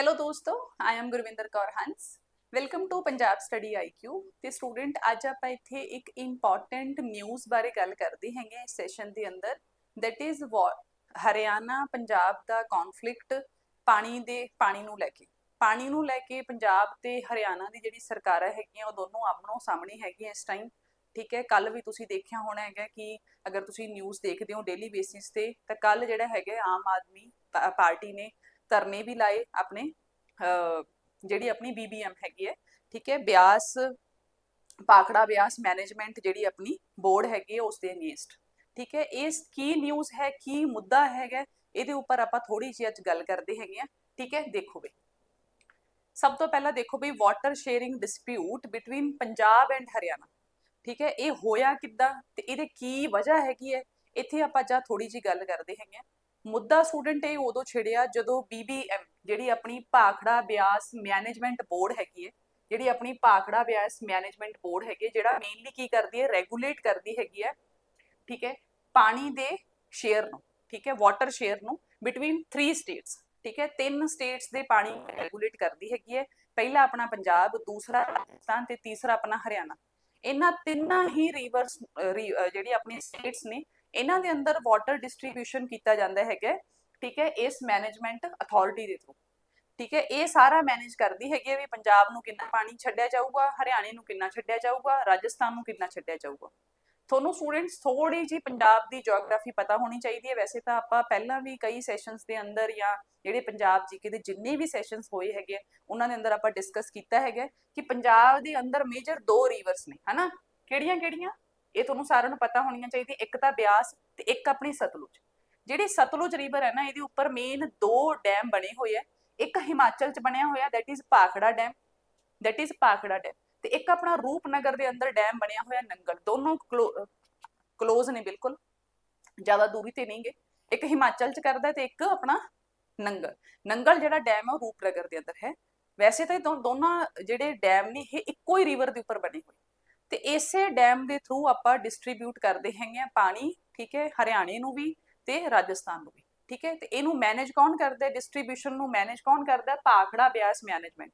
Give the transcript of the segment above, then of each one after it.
Hello ਦੋਸਤੋ I am Gurvinder Kaur Hans welcome to Punjab study IQ ਤੇ student ਅੱਜ ਆਪਾਂ ਇੱਥੇ ਇੱਕ ਇੰਪੋਰਟੈਂਟ ਨਿਊਜ਼ ਬਾਰੇ ਗੱਲ ਕਰਦੇ ਹੈਗੇ ਇਸ ਸੈਸ਼ਨ ਦੇ ਅੰਦਰ ਦੈਟ ਇਜ਼ ਹਰਿਆਣਾ ਪੰਜਾਬ ਦਾ ਕਨਫਲਿਕਟ ਪਾਣੀ ਦੇ ਪਾਣੀ ਨੂੰ ਲੈ ਕੇ ਪਾਣੀ ਨੂੰ ਲੈ ਕੇ ਪੰਜਾਬ ਤੇ ਹਰਿਆਣਾ ਦੀ ਜਿਹੜੀ ਸਰਕਾਰਾਂ ਹੈਗੀਆਂ ਉਹ ਦੋਨੋਂ ਆਪਣੋ ਸਾਹਮਣੇ ਹੈਗੀਆਂ ਇਸ ਟਾਈਮ ਠੀਕ ਹੈ ਕੱਲ ਵੀ ਤੁਸੀਂ ਦੇਖਿਆ ਹੋਣਾ ਹੈਗਾ ਕਿ ਅਗਰ ਤੁਸੀਂ ਨਿਊਜ਼ ਦੇਖਦੇ ਹੋ ਡੇਲੀ ਬੇਸਿਸ ਤੇ ਤਾਂ ਕੱਲ ਜਿਹੜਾ ਹੈਗਾ ਆਮ ਆਦਮੀ ਪਾਰਟੀ ਨੇ ਧਰਨੇ ਵੀ ਲਾਏ ਆਪਣੇ ਜਿਹੜੀ ਆਪਣੀ ਬੀਬੀਐਮ ਹੈਗੀ ਹੈ, ਠੀਕ ਹੈ, ਬਿਆਸ, ਪਾਖੜਾ ਬਿਆਸ ਮੈਨੇਜਮੈਂਟ ਜਿਹੜੀ ਆਪਣੀ ਬੋਰਡ ਹੈਗੀ ਹੈ ਉਸ ਦੇ ਅਗੇਂਸਟ ਠੀਕ ਹੈ ਇਸ ਕੀ ਨਿਊਜ਼ ਹੈ, ਕੀ ਮੁੱਦਾ ਹੈਗਾ ਇਹਦੇ ਉੱਪਰ ਆਪਾਂ ਥੋੜੀ ਜਿਹੀ ਅੱਜ ਗੱਲ ਕਰਦੇ ਹੈਗੇ ਆ ਠੀਕ ਹੈ, ਦੇਖੋ ਬਈ। ਸਭ ਤੋਂ ਪਹਿਲਾਂ ਦੇਖੋ ਬਈ water sharing dispute between Punjab and Haryana, ਠੀਕ ਹੈ, ਇਹ ਹੋਇਆ ਕਿੱਦਾਂ ਤੇ ਇਹਦੇ ਕੀ ਵਜ੍ਹਾ ਹੈਗੀ ਹੈ, ਇੱਥੇ ਆਪਾਂ ਜਾਂ ਥੋੜੀ ਜਿਹੀ ਗੱਲ ਕਰਦੇ ਹੈਗੇ ਆ ਮੁੱਦਾ ਸਟੂਡੈਂਟ ਇਹ ਉਦੋਂ ਛਿੜਿਆ ਜਦੋਂ BBM ਜਿਹੜੀ ਆਪਣੀ ਭਾਖੜਾ ਬਿਆਸ ਮੈਨੇਜਮੈਂਟ ਬੋਰਡ ਹੈਗੀ ਹੈ, ਜਿਹੜੀ ਆਪਣੀ ਭਾਖੜਾ ਬਿਆਸ ਮੈਨੇਜਮੈਂਟ ਬੋਰਡ ਹੈਗੀ ਜਿਹੜਾ ਮੇਨਲੀ ਕੀ ਕਰਦੀ ਹੈ ਰੈਗੂਲੇਟ ਕਰਦੀ ਹੈਗੀ ਹੈ, ਠੀਕ ਹੈ, ਪਾਣੀ ਦੇ ਸ਼ੇਅਰ ਨੂੰ, ਠੀਕ ਹੈ ਵਾਟਰ ਸ਼ੇਅਰ ਨੂੰ ਬਿਟਵੀਨ 3 ਸਟੇਟਸ ਠੀਕ ਹੈ, ਤਿੰਨ ਸਟੇਟਸ ਦੇ ਪਾਣੀ ਰੈਗੂਲੇਟ ਕਰਦੀ ਹੈਗੀ ਹੈ, ਪਹਿਲਾ ਆਪਣਾ ਪੰਜਾਬ, ਦੂਸਰਾ ਰਾਜਸਥਾਨ ਤੇ ਤੀਸਰਾ ਆਪਣਾ ਹਰਿਆਣਾ। ਇਹਨਾਂ ਤਿੰਨਾਂ ਹੀ ਰਿਵਰਸ ਜਿਹੜੀ ਆਪਣੀ ਸਟੇਟਸ ਨੇ ਇਹਨਾਂ ਦੇ ਅੰਦਰ ਵਾਟਰ ਡਿਸਟ੍ਰੀਬਿਊਸ਼ਨ ਕੀਤਾ ਜਾਂਦਾ ਹੈਗਾ ਠੀਕ ਹੈ ਇਸ ਮੈਨੇਜਮੈਂਟ ਅਥਾਰਟੀ ਦੇ ਥਰੂ ਠੀਕ ਹੈ ਇਹ ਸਾਰਾ ਮੈਨੇਜ ਕਰਦੀ ਹੈਗੀ ਹੈ ਵੀ ਪੰਜਾਬ ਨੂੰ ਕਿੰਨਾ ਪਾਣੀ ਛੱਡਿਆ ਜਾਊਗਾ ਹਰਿਆਣੇ ਨੂੰ ਕਿੰਨਾ ਛੱਡਿਆ ਜਾਊਗਾ ਰਾਜਸਥਾਨ ਨੂੰ ਕਿੰਨਾ ਛੱਡਿਆ ਜਾਊਗਾ। ਤੁਹਾਨੂੰ ਸਟੂਡੈਂਟਸ ਥੋੜੀ ਜੀ ਪੰਜਾਬ ਦੀ ਜੀਓਗ੍ਰਾਫੀ ਪਤਾ ਹੋਣੀ ਚਾਹੀਦੀ ਹੈ ਵੈਸੇ ਤਾਂ ਆਪਾਂ ਪਹਿਲਾਂ ਵੀ ਕਈ ਸੈਸ਼ਨਸ ਦੇ ਅੰਦਰ ਜਾਂ ਜਿਹੜੇ ਪੰਜਾਬ ਜੀਕੇ ਦੇ ਜਿੰਨੇ ਵੀ ਸੈਸ਼ਨਸ ਹੋਏ ਹੈਗੇ ਆ, ਉਹਨਾਂ ਦੇ ਅੰਦਰ ਆਪਾਂ ਡਿਸਕਸ ਕੀਤਾ ਹੈਗਾ ਕਿ ਪੰਜਾਬ ਦੇ ਅੰਦਰ ਮੇਜਰ ਦੋ ਰਿਵਰਸ ਨੇ ਹਨਾ? ਕਿਹੜੀਆਂ ਕਿਹੜੀਆਂ ਇਹ ਤੁਹਾਨੂੰ ਸਾਰਿਆਂ ਨੂੰ ਪਤਾ ਹੋਣੀਆਂ ਚਾਹੀਦੀਆਂ, ਇੱਕ ਤਾਂ ਬਿਆਸ ਤੇ ਇੱਕ ਆਪਣੀ ਸਤਲੁਜ। ਜਿਹੜੀ ਸਤਲੁਜ ਰਿਵਰ ਹੈ ਨਾ, ਇਹਦੇ ਉੱਪਰ ਮੇਨ ਦੋ ਡੈਮ ਬਣੇ ਹੋਏ ਆ। ਇੱਕ ਹਿਮਾਚਲ ਚ ਬਣਿਆ ਹੋਇਆ that is Bhakra dam that is Bhakra dam ਤੇ ਇੱਕ ਆਪਣਾ ਰੂਪਨਗਰ ਦੇ ਅੰਦਰ ਡੈਮ ਬਣਿਆ ਹੋਇਆ ਨੰਗਲ। ਦੋਨੋਂ ਕਲੋਜ਼ ਨੇ ਬਿਲਕੁਲ, ਜ਼ਿਆਦਾ ਦੂਰੀ ਤੇ ਨਹੀਂਗੇ। ਇੱਕ ਹਿਮਾਚਲ ਚ ਕਰਦਾ ਤੇ ਇੱਕ ਆਪਣਾ ਨੰਗਲ। ਨੰਗਲ ਜਿਹੜਾ ਡੈਮ ਹੈ ਉਹ ਰੂਪਨਗਰ ਦੇ ਅੰਦਰ ਹੈ। ਵੈਸੇ ਤਾਂ ਇਹ ਦੋਨਾਂ ਜਿਹੜੇ ਡੈਮ ਨੇ, ਇਹ ਇੱਕੋ ਹੀ ਰਿਵਰ ਦੇ ਉੱਪਰ ਬਣੇ ਹੋਏ। ਤੇ ਇਸੇ ਡੈਮ ਦੇ ਥਰੂ ਆਪਾਂ ਡਿਸਟ੍ਰੀਬਿਊਟ ਕਰਦੇ ਹੈਗੇ ਆ ਪਾਣੀ, ਠੀਕ ਹੈ, ਹਰਿਆਣੇ ਨੂੰ ਵੀ ਤੇ ਰਾਜਸਥਾਨ ਨੂੰ ਵੀ, ਠੀਕ ਹੈ, ਤੇ ਇਹਨੂੰ ਮੈਨੇਜ ਕੌਣ ਕਰਦਾ ਹੈ? ਡਿਸਟ੍ਰੀਬਿਊਸ਼ਨ ਨੂੰ ਮੈਨੇਜ ਕੌਣ ਕਰਦਾ ਹੈ? ਭਾਖੜਾ ਬਿਆਸ ਮੈਨੇਜਮੈਂਟ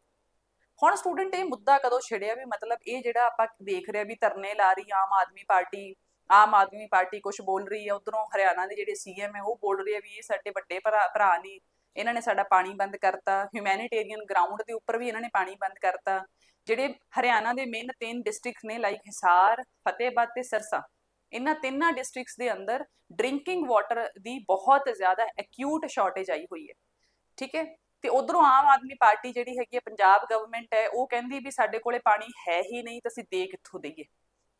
ਹੁਣ ਸਟੂਡੈਂਟ ਇਹ ਮੁੱਦਾ ਕਦੋਂ ਛਿੜਿਆ ਵੀ ਮਤਲਬ ਇਹ ਜਿਹੜਾ ਆਪਾਂ ਦੇਖ ਰਿਹਾ ਵੀ ਧਰਨੇ ਲਾ ਰਹੀ ਆਮ ਆਦਮੀ ਪਾਰਟੀ, ਆਮ ਆਦਮੀ ਪਾਰਟੀ ਕੁਝ ਬੋਲ ਰਹੀ ਹੈ, ਉਧਰੋਂ ਹਰਿਆਣਾ ਦੇ ਜਿਹੜੇ ਸੀਐਮ ਹੈ ਉਹ ਬੋਲ ਰਹੇ ਆ ਵੀ ਇਹ ਸਾਡੇ ਵੱਡੇ ਭਰਾ ਭਰਾ ਨੇ ਇਹਨਾਂ ਨੇ ਸਾਡਾ ਪਾਣੀ ਬੰਦ ਕਰਤਾ ਹਿਊਮੈਨਿਟੇਰੀਅਨ ਗਰਾਊਂਡ ਦੇ ਉੱਪਰ ਵੀ ਇਹਨਾਂ ਨੇ ਪਾਣੀ ਬੰਦ ਕਰਤਾ। ਜਿਹੜੇ ਹਰਿਆਣਾ ਦੇ ਮੇਨ ਤਿੰਨ ਡਿਸਟ੍ਰਿਕਟ ਨੇ ਲਾਈਕ ਹਿਸਾਰ, ਫਤਿਹਬਾਦ ਤੇ ਸਰਸਾ, ਇਹਨਾਂ ਤਿੰਨਾਂ ਡਿਸਟ੍ਰਿਕਟਸ ਦੇ ਅੰਦਰ ਡਰਿੰਕਿੰਗ ਵਾਟਰ ਦੀ ਬਹੁਤ ਜ਼ਿਆਦਾ ਐਕਿਊਟ ਸ਼ਾਰਟੇਜ ਆਈ ਹੋਈ ਹੈ। ਠੀਕ ਹੈ? ਤੇ ਉਧਰੋਂ ਆਮ ਆਦਮੀ ਪਾਰਟੀ ਜਿਹੜੀ ਹੈਗੀ ਹੈ, ਪੰਜਾਬ ਗਵਰਨਮੈਂਟ ਹੈ, ਉਹ ਕਹਿੰਦੀ ਵੀ ਸਾਡੇ ਕੋਲੇ ਪਾਣੀ ਹੈ ਹੀ ਨਹੀਂ, ਤਾਂ ਅਸੀਂ ਦੇ ਕਿੱਥੋਂ ਦਈਏ?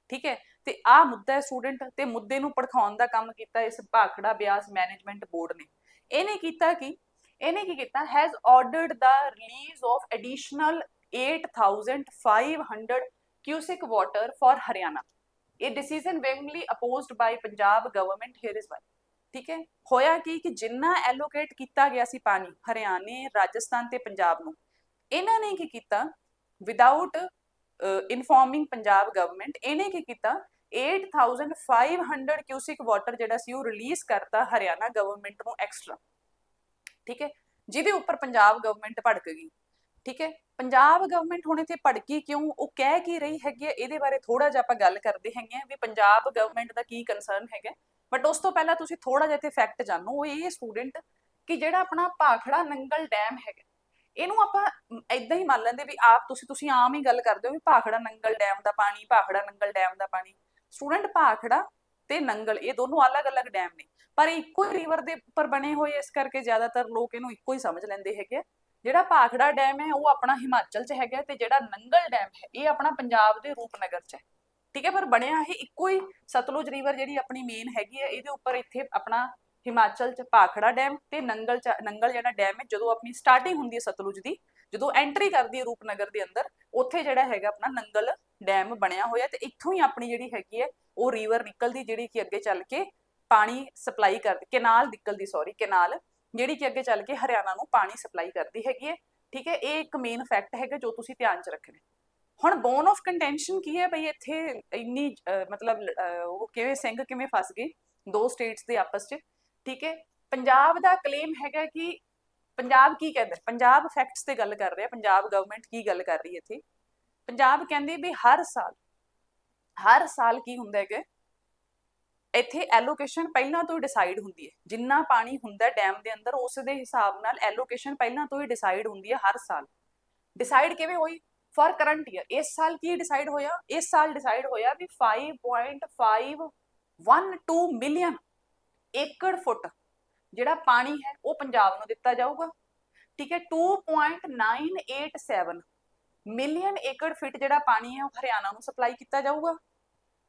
ਠੀਕ ਹੈ? ਤੇ ਆਹ ਮੁੱਦਾ ਹੈ ਸਟੂਡੈਂਟ ਤੇ ਮੁੱਦੇ ਨੂੰ ਪੜਖਾਉਣ ਦਾ ਕੰਮ ਕੀਤਾ ਇਸ ਭਾਖੜਾ ਬਿਆਸ ਮੈਨੇਜਮੈਂਟ ਬੋਰਡ ਨੇ। ਇਹਨੇ ਕੀਤਾ ਕਿ? ਇਹਨੇ ਕੀ ਕੀਤਾ? Has ordered the release of additional 8500 cubic water for Haryana ਇਹ decision ਵੈਂਗਲੀ opposed by Punjab government here is why ਠੀਕ ਹੈ? ਹੋਇਆ ਕੀ ਕਿ ਜਿੰਨਾ ਐਲੋਕੇਟ ਕੀਤਾ ਗਿਆ ਸੀ ਪਾਣੀ ਹਰਿਆਣੇ, ਰਾਜਸਥਾਨ ਤੇ ਪੰਜਾਬ ਨੂੰ, ਇਹਨਾਂ ਨੇ ਕੀ ਕੀਤਾ? ਵਿਦਆਊਟ ਇਨਫੋਰਮਿੰਗ ਪੰਜਾਬ ਗਵਰਨਮੈਂਟ ਇਹਨੇ ਕੀ ਕੀਤਾ? 8500 ਕਿਊਸਿਕ ਵਾਟਰ ਜਿਹੜਾ ਸੀ ਉਹ ਰਿਲੀਜ਼ ਕਰਤਾ ਹਰਿਆਣਾ ਗਵਰਨਮੈਂਟ ਨੂੰ ਐਕਸਟਰਾ ਠੀਕ ਹੈ? ਜਿਹਦੇ ਉੱਪਰ ਪੰਜਾਬ ਗਵਰਨਮੈਂਟ ਭੜਕ ਗਈ, ਠੀਕ ਹੈ? ਪੰਜਾਬ ਗਵਰਨਮੈਂਟ ਹੁਣ ਇੱਥੇ ਭੜਕੀ ਕਿਉਂ? ਉਹ ਕਹਿ ਕੀ ਰਹੀ ਹੈਗੀ ਹੈ? ਇਹਦੇ ਬਾਰੇ ਥੋੜਾ ਜਿਹਾ ਆਪਾਂ ਗੱਲ ਕਰਦੇ ਹੈਗੇ ਆ ਵੀ ਪੰਜਾਬ ਗਵਰਨਮੈਂਟ ਦਾ ਕੀ ਕੰਸਰਨ ਹੈਗਾ ਬਟ ਉਸ ਤੋਂ ਪਹਿਲਾਂ ਤੁਸੀਂ ਥੋੜਾ ਜਿਹਾ ਇੱਥੇ ਫੈਕਟ ਜਾਣੋ, ਉਹ ਇਹ ਸਟੂਡੈਂਟ ਕਿ ਜਿਹੜਾ ਆਪਣਾ ਭਾਖੜਾ ਨੰਗਲ ਡੈਮ ਹੈਗਾ ਇਹਨੂੰ ਆਪਾਂ ਇਦਾਂ ਹੀ ਮੰਨ ਲੈਂਦੇ ਵੀ ਆਪ ਤੁਸੀਂ ਤੁਸੀਂ ਆਮ ਹੀ ਗੱਲ ਕਰਦੇ ਹੋ ਵੀ ਭਾਖੜਾ ਨੰਗਲ ਡੈਮ ਦਾ ਪਾਣੀ, ਭਾਖੜਾ ਨੰਗਲ ਡੈਮ ਦਾ ਪਾਣੀ। ਸਟੂਡੈਂਟ ਭਾਖੜਾ ਤੇ ਨੰਗਲ, ਇਹ ਦੋਨੋਂ ਅਲੱਗ-ਅਲੱਗ ਡੈਮ ਨੇ। ਪਰ ਇੱਕੋ ਹੀ ਰਿਵਰ ਦੇ ਉੱਪਰ ਬਣੇ ਹੋਏ ਇਸ ਕਰਕੇ ਜ਼ਿਆਦਾਤਰ ਲੋਕ ਇਹਨੂੰ ਇੱਕੋ ਹੀ ਸਮਝ ਲੈਂਦੇ ਹੈਗੇ ਆ। ਜਿਹੜਾ ਭਾਖੜਾ ਡੈਮ ਹੈ, ਉਹ ਆਪਣਾ ਹਿਮਾਚਲ 'ਚ ਹੈਗਾ ਤੇ ਜਿਹੜਾ ਨੰਗਲ ਡੈਮ ਹੈ, ਇਹ ਆਪਣਾ ਪੰਜਾਬ ਦੇ ਰੂਪਨਗਰ 'ਚ ਹੈ ਠੀਕ ਹੈ, ਪਰ ਬਣਿਆ ਇਹ ਇੱਕੋ ਹੀ ਸਤਲੁਜ ਰਿਵਰ ਜਿਹੜੀ ਆਪਣੀ ਮੇਨ ਹੈਗੀ ਹੈ, ਇਹਦੇ ਉੱਪਰ ਇੱਥੇ ਆਪਣਾ ਹਿਮਾਚਲ 'ਚ ਭਾਖੜਾ ਡੈਮ ਤੇ ਨੰਗਲ 'ਚ, ਨੰਗਲ ਜਿਹੜਾ ਡੈਮ ਹੈ, ਜਦੋਂ ਆਪਣੀ ਸਟਾਰਟਿੰਗ ਹੁੰਦੀ ਹੈ ਸਤਲੁਜ ਦੀ, ਜਦੋਂ ਐਂਟਰੀ ਕਰਦੀ ਹੈ ਰੂਪਨਗਰ ਦੇ ਅੰਦਰ, ਉੱਥੇ ਜਿਹੜਾ ਹੈਗਾ ਆਪਣਾ ਨੰਗਲ ਡੈਮ ਬਣਿਆ ਹੋਇਆ ਤੇ ਇੱਥੋਂ ਹੀ ਆਪਣੀ ਜਿਹੜੀ ਹੈਗੀ ਹੈ, ਉਹ ਰਿਵਰ ਨਿਕਲਦੀ ਜਿਹੜੀ ਕਿ ਅੱਗੇ ਚੱਲ ਕੇ ਪਾਣੀ ਸਪਲਾਈ ਕਰਦੀ ਕੈਨਾਲ ਨਿਕਲਦੀ ਸੌਰੀ ਕੈਨਾਲ, ਜਿਹੜੀ ਕਿ ਅੱਗੇ ਚੱਲ ਕੇ ਹਰਿਆਣਾ ਨੂੰ ਪਾਣੀ ਸਪਲਾਈ ਕਰਦੀ ਹੈਗੀ ਹੈ, ਠੀਕ ਹੈ, ਇਹ ਇੱਕ ਮੇਨ ਫੈਕਟ ਹੈਗਾ ਜੋ ਤੁਸੀਂ ਧਿਆਨ 'ਚ ਰੱਖਣਾ ਹੁਣ ਬੋਨ ਆਫ ਕੰਟੈਂਸ਼ਨ ਕੀ ਹੈ ਬਈ ਇੱਥੇ ਇੰਨੀ ਮਤਲਬ ਉਹ ਕਿਵੇਂ, ਸਿੰਘ ਕਿਵੇਂ ਫਸ ਗਏ, ਦੋ ਸਟੇਟਸ ਦੇ ਆਪਸ 'ਚ, ਠੀਕ ਹੈ, ਪੰਜਾਬ ਦਾ ਕਲੇਮ ਹੈਗਾ ਕਿ ਪੰਜਾਬ ਕੀ ਕਹਿੰਦਾ, ਪੰਜਾਬ ਫੈਕਟਸ ਤੇ ਗੱਲ ਕਰ ਰਿਹਾ, ਪੰਜਾਬ ਗਵਰਨਮੈਂਟ ਕੀ ਗੱਲ ਕਰ ਰਹੀ ਹੈ ਇੱਥੇ, ਪੰਜਾਬ ਕਹਿੰਦੇ ਵੀ ਹਰ ਸਾਲ ਹਰ ਸਾਲ ਕੀ ਹੁੰਦਾ ਹੈਗਾ ਇੱਥੇ ਐਲੋਕੇਸ਼ਨ ਪਹਿਲਾਂ ਤੋਂ ਹੀ ਡਿਸਾਈਡ ਹੁੰਦੀ ਹੈ। ਜਿੰਨਾ ਪਾਣੀ ਹੁੰਦਾ ਡੈਮ ਦੇ ਅੰਦਰ, ਉਸ ਦੇ ਹਿਸਾਬ ਨਾਲ ਐਲੋਕੇਸ਼ਨ ਪਹਿਲਾਂ ਤੋਂ ਹੀ ਡਿਸਾਈਡ ਹੁੰਦੀ ਹੈ ਹਰ ਸਾਲ। ਡਿਸਾਈਡ ਕਿਵੇਂ ਹੋਈ? ਫॉर ਕਰੰਟ ਈਅਰ ਇਸ ਸਾਲ ਕੀ ਡਿਸਾਈਡ ਹੋਇਆ? ਇਸ ਸਾਲ ਡਿਸਾਈਡ ਹੋਇਆ ਵੀ 5.512 ਮਿਲੀਅਨ ਏਕੜ ਫੁੱਟ ਜਿਹੜਾ ਪਾਣੀ ਹੈ, ਉਹ ਪੰਜਾਬ ਨੂੰ ਦਿੱਤਾ ਜਾਊਗਾ। ਠੀਕ ਹੈ 2.987 ਮਿਲੀਅਨ ਏਕੜ ਫਿਟ ਜਿਹੜਾ ਪਾਣੀ ਹੈ, ਉਹ ਹਰਿਆਣਾ ਨੂੰ ਸਪਲਾਈ ਕੀਤਾ ਜਾਊਗਾ।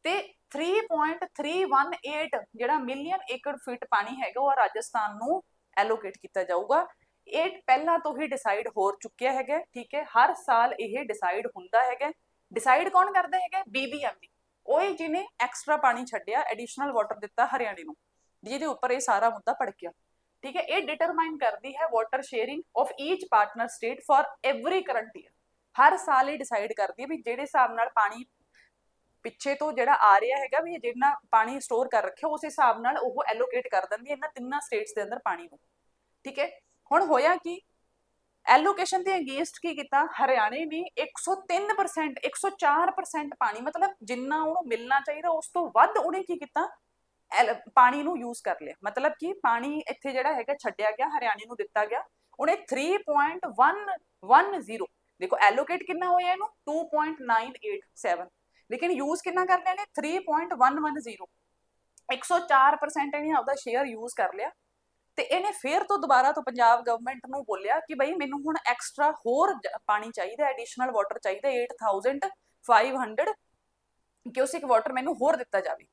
ਤੇ 3.318 ਜਿਹੜਾ ਮਿਲੀਅਨ ਏਕੜ ਫਿਟ ਪਾਣੀ ਹੈਗਾ, ਉਹ ਰਾਜਸਥਾਨ ਨੂੰ ਐਲੋਕੇਟ ਕੀਤਾ ਜਾਊਗਾ। ਇਹ ਪਹਿਲਾਂ ਤੋਂ ਹੀ ਡਿਸਾਈਡ ਹੋ ਚੁੱਕਿਆ ਹੈਗਾ, ਠੀਕ ਹੈ? ਹਰ ਸਾਲ ਇਹ ਡਿਸਾਈਡ ਹੁੰਦਾ ਹੈਗਾ। ਡਿਸਾਈਡ ਕੌਣ ਕਰਦਾ ਹੈਗਾ? ਬੀਬੀਐਮਬੀ ਉਹੀ ਜਿਹਨੇ ਐਕਸਟਰਾ ਪਾਣੀ ਛੱਡਿਆ ਐਡੀਸ਼ਨਲ ਵਾਟਰ ਦਿੱਤਾ ਹਰਿਆਣੇ ਨੂੰ। ਜਿਹਦੇ ਉੱਪਰ ਇਹ ਸਾਰਾ ਮੁੱਦਾ ਭੜਕਿਆ। ਠੀਕ ਹੈ? ਇਹ ਡਿਟਰਮਾਈਨ ਕਰਦੀ ਹੈ water sharing of each partner state for every current year ਹਰ ਸਾਲ ਇਹ ਡਿਸਾਈਡ ਕਰਦੀ ਹੈ ਵੀ ਜਿਹੜੇ ਹਿਸਾਬ ਨਾਲ ਪਾਣੀ ਪਿੱਛੇ ਤੋਂ ਜਿਹੜਾ ਆ ਰਿਹਾ ਹੈਗਾ ਵੀ ਜਿੰਨਾ ਪਾਣੀ ਸਟੋਰ ਕਰ ਰੱਖਿਆ, ਉਸ ਹਿਸਾਬ ਨਾਲ ਉਹ ਐਲੋਕੇਟ ਕਰ ਦਿੰਦੀ ਹੈ ਇਹਨਾਂ ਤਿੰਨਾਂ ਸਟੇਟਸ ਦੇ ਅੰਦਰ ਪਾਣੀ ਨੂੰ। ਠੀਕ ਹੈ? ਹੁਣ ਹੋਇਆ ਕੀ? ਐਲੋਕੇਸ਼ਨ ਦੇ ਅਗੇਂਸਟ ਕੀ ਕੀਤਾ? ਹਰਿਆਣੇ ਨੇ 103% 104% ਪਾਣੀ, ਮਤਲਬ ਜਿੰਨਾ ਉਹਨੂੰ ਮਿਲਣਾ ਚਾਹੀਦਾ, ਉਸ ਤੋਂ ਵੱਧ ਉਹਨੇ ਕੀ ਕੀਤਾ? ਪਾਣੀ ਨੂੰ ਯੂਜ਼ ਕਰ ਲਿਆ। ਮਤਲਬ ਕਿ ਪਾਣੀ ਇੱਥੇ ਜਿਹੜਾ ਹੈਗਾ ਛੱਡਿਆ ਗਿਆ, ਹਰਿਆਣੇ ਨੂੰ ਦਿੱਤਾ ਗਿਆ। ਉਹਨੇ 3.110 ਦੇਖੋ ਐਲੋਕੇਟ ਕਿੰਨਾ ਹੋਇਆ ਇਹਨੂੰ? 2.987 ਲੇਕਿਨ ਯੂਜ਼ ਕਿੰਨਾ ਕਰ ਲਿਆ ਨੇ? 3.110 104% ਇਹਨੇ ਆਪਦਾ ਸ਼ੇਅਰ ਯੂਜ਼ ਕਰ ਲਿਆ। ਤੇ ਇਹਨੇ ਫੇਰ ਤੋਂ ਦੁਬਾਰਾ ਤੋਂ ਪੰਜਾਬ ਗਵਰਨਮੈਂਟ ਨੂੰ ਬੋਲਿਆ ਕਿ ਬਈ ਮੈਨੂੰ ਹੁਣ ਐਕਸਟਰਾ ਹੋਰ ਪਾਣੀ ਚਾਹੀਦਾ ਐਡੀਸ਼ਨਲ ਵਾਟਰ ਚਾਹੀਦਾ 8500 ਕਿਊਸਿਕ ਵਾਟਰ ਮੈਨੂੰ ਹੋਰ ਦਿੱਤਾ ਜਾਵੇ।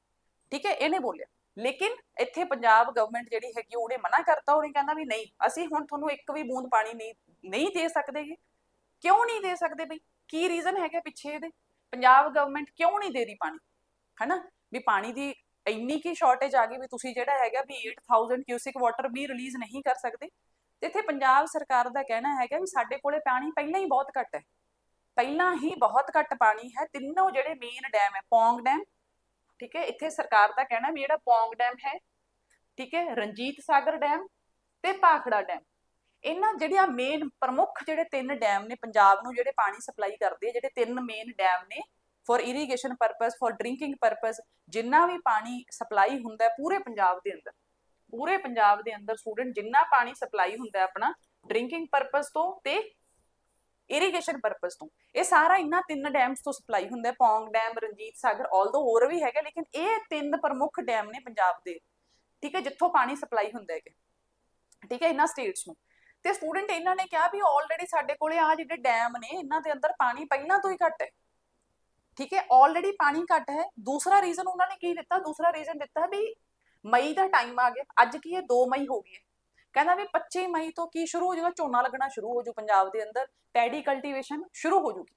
ਠੀਕ ਹੈ, ਇਹਨੇ ਬੋਲਿਆ। ਲੇਕਿਨ ਇੱਥੇ ਪੰਜਾਬ ਗਵਰਨਮੈਂਟ ਜਿਹੜੀ ਹੈਗੀ ਉਹਨੇ ਮਨਾ ਕਰਤਾ, ਉਹਨੇ ਕਹਿੰਦਾ ਵੀ ਨਹੀਂ, ਅਸੀਂ ਹੁਣ ਤੁਹਾਨੂੰ ਇੱਕ ਵੀ ਬੂੰਦ ਪਾਣੀ ਨਹੀਂ ਨਹੀਂ ਦੇ ਸਕਦੇਗੇ ਕਿਉਂ ਨਹੀਂ ਦੇ ਸਕਦੇ ਬਈ? ਕੀ ਰੀਜ਼ਨ ਹੈਗਾ ਪਿੱਛੇ ਇਹਦੇ? ਪੰਜਾਬ ਗਵਰਨਮੈਂਟ ਕਿਉਂ ਨਹੀਂ ਦੇ ਰਹੀ ਪਾਣੀ? ਹਨਾ? ਵੀ ਪਾਣੀ ਦੀ ਇੰਨੀ ਕੀ ਸ਼ਾਰਟੇਜ ਆ ਗਈ ਵੀ ਤੁਸੀਂ ਜਿਹੜਾ ਹੈਗਾ ਵੀ 8000 ਕਿਊਸਿਕ ਵਾਟਰ ਵੀ ਰਿਲੀਜ਼ ਨਹੀਂ ਕਰ ਸਕਦੇ। ਤੇ ਇੱਥੇ ਪੰਜਾਬ ਸਰਕਾਰ ਦਾ ਕਹਿਣਾ ਹੈਗਾ ਵੀ ਸਾਡੇ ਕੋਲੇ ਪਾਣੀ ਪਹਿਲਾਂ ਹੀ ਬਹੁਤ ਘੱਟ ਹੈ। ਪਹਿਲਾਂ ਹੀ ਬਹੁਤ ਘੱਟ ਪਾਣੀ ਹੈ। ਤਿੰਨੋਂ ਜਿਹੜੇ ਮੇਨ ਡੈਮ ਹੈ ਪੌਂਗ ਡੈਮ ਠੀਕ ਹੈ? ਇੱਥੇ ਸਰਕਾਰ ਦਾ ਕਹਿਣਾ ਵੀ ਜਿਹੜਾ ਪੌਂਗ ਡੈਮ ਹੈ, ਠੀਕ ਹੈ? ਰਣਜੀਤ ਸਾਗਰ ਡੈਮ ਤੇ ਪਾਖੜਾ ਡੈਮ ਇਹਨਾਂ ਜਿਹੜੀਆਂ ਮੇਨ ਪ੍ਰਮੁੱਖ ਜਿਹੜੇ ਤਿੰਨ ਡੈਮ ਨੇ, ਪੰਜਾਬ ਨੂੰ ਜਿਹੜੇ ਪਾਣੀ ਸਪਲਾਈ ਕਰਦੇ ਜਿਹੜੇ ਤਿੰਨ ਮੇਨ ਡੈਮ ਨੇ for irrigation purpose for drinking purpose ਜਿੰਨਾ ਵੀ ਪਾਣੀ ਸਪਲਾਈ ਹੁੰਦਾ ਪੂਰੇ ਪੰਜਾਬ ਦੇ ਅੰਦਰ, ਪੂਰੇ ਪੰਜਾਬ ਦੇ ਅੰਦਰ ਸਟੂਡੈਂਟ ਜਿੰਨਾ ਪਾਣੀ ਸਪਲਾਈ ਹੁੰਦਾ ਆਪਣਾ ਡਰਿੰਕਿੰਗ ਪਰਪਸ ਤੋਂ ਤੇ ਇਰੀਗੇਸ਼ਨ ਪਰਪਸ ਤੋਂ, ਇਹ ਸਾਰਾ ਇਹਨਾਂ ਤਿੰਨ ਡੈਮਸ ਤੋਂ ਸਪਲਾਈ ਹੁੰਦਾ ਹੈ ਪੌਂਗ ਡੈਮ ਰਣਜੀਤ ਸਾਗਰ ਆਲਦੋ ਹੋਰ ਵੀ ਹੈਗੇ, ਲੇਕਿਨ ਇਹ ਤਿੰਨ ਪ੍ਰਮੁੱਖ ਡੈਮ ਨੇ ਪੰਜਾਬ ਦੇ, ਠੀਕ ਹੈ, ਜਿੱਥੋਂ ਪਾਣੀ ਸਪਲਾਈ ਹੁੰਦਾ ਹੈ ਠੀਕ ਹੈ, ਇਹਨਾਂ ਸਟੇਟਸ ਨੂੰ। ਤੇ ਸਟੂਡੈਂਟ ਇਹਨਾਂ ਨੇ ਕਿਹਾ ਵੀ ਆਲਰੇਡੀ ਸਾਡੇ ਕੋਲੇ ਆ ਜਿਹੜੇ ਡੈਮ ਨੇ ਇਹਨਾਂ ਦੇ ਅੰਦਰ ਪਾਣੀ ਪਹਿਲਾਂ ਤੋਂ ਹੀ ਘੱਟ ਹੈ। ਠੀਕ ਹੈ ਆਲਰੇਡੀ ਪਾਣੀ ਘੱਟ ਹੈ। ਦੂਸਰਾ ਰੀਜ਼ਨ ਉਹਨਾਂ ਨੇ ਕੀ ਦਿੱਤਾ? ਦੂਸਰਾ ਰੀਜ਼ਨ ਦਿੱਤਾ ਵੀ ਮਈ ਦਾ ਟਾਈਮ ਆ ਗਿਆ। ਅੱਜ ਕੀ ਹੈ? 2 ਮਈ ਹੋ ਗਈ ਹੈ। ਕਹਿੰਦਾ ਵੀ 25 ਮਈ ਤੋਂ ਕੀ ਸ਼ੁਰੂ ਹੋ ਜਾਊਗਾ? ਝੋਨਾ ਲੱਗਣਾ ਸ਼ੁਰੂ ਹੋ ਜੂ ਪੰਜਾਬ ਦੇ ਅੰਦਰ। ਪੈਡੀ ਕਲਟੀਵੇਸ਼ਨ ਸ਼ੁਰੂ ਹੋ ਜੂਗੀ